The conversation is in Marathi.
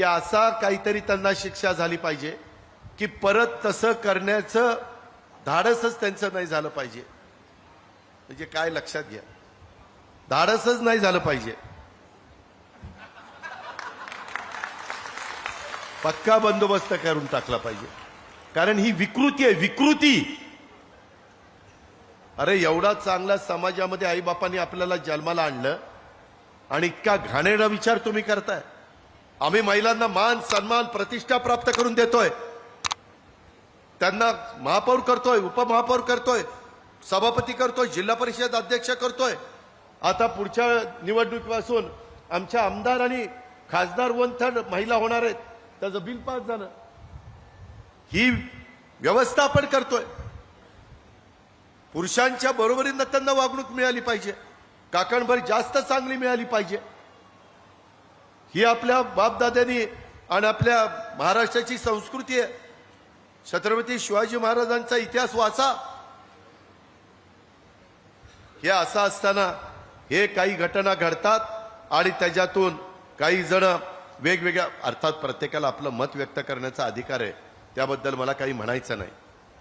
की असा काहीतरी त्यांना शिक्षा झाली पाहिजे की परत तसं करण्याचं धाडसच त्यांचं नाही झालं पाहिजे. म्हणजे काय लक्षात घ्या. धाडसच नाही झालं पाहिजे. पक्का बंदोबस्त करून टाकला पाहिजे. कारण ही विकृती आहे विकृती. अरे एवढा चांगला समाजामध्ये आईबापाने आपल्याला जन्माला आणलं आणि इतका घाणेरडा विचार तुम्ही करताय. आम्ही महिलांना मान सन्मान प्रतिष्ठा प्राप्त करून देतोय. त्यांना महापौर करतोय उपमहापौर करतोय सभापती करतोय जिल्हा परिषद अध्यक्ष करतोय. आता पुढच्या निवडणुकीपासून आमच्या आमदार आणि खासदार वन थर्ड महिला होणार आहेत. त्याचं बिल पास झालं. ही व्यवस्था आपण करतोय. पुरुषांच्या बरोबरीनं त्यांना वागणूक मिळाली पाहिजे. काकणभर जास्त चांगली मिळाली पाहिजे. ही आपल्या बापदाद्यांनी आणि आपल्या महाराष्ट्राची संस्कृती आहे. छत्रपती शिवाजी महाराजांचा इतिहास वाचा. हे असं असताना हे काही घटना घडतात आणि त्याच्यातून काही जण वेगवेगळ्या अर्थात प्रत्येकाला आपलं मत व्यक्त करण्याचा अधिकार आहे. त्याबद्दल मला काही म्हणायचं नाही.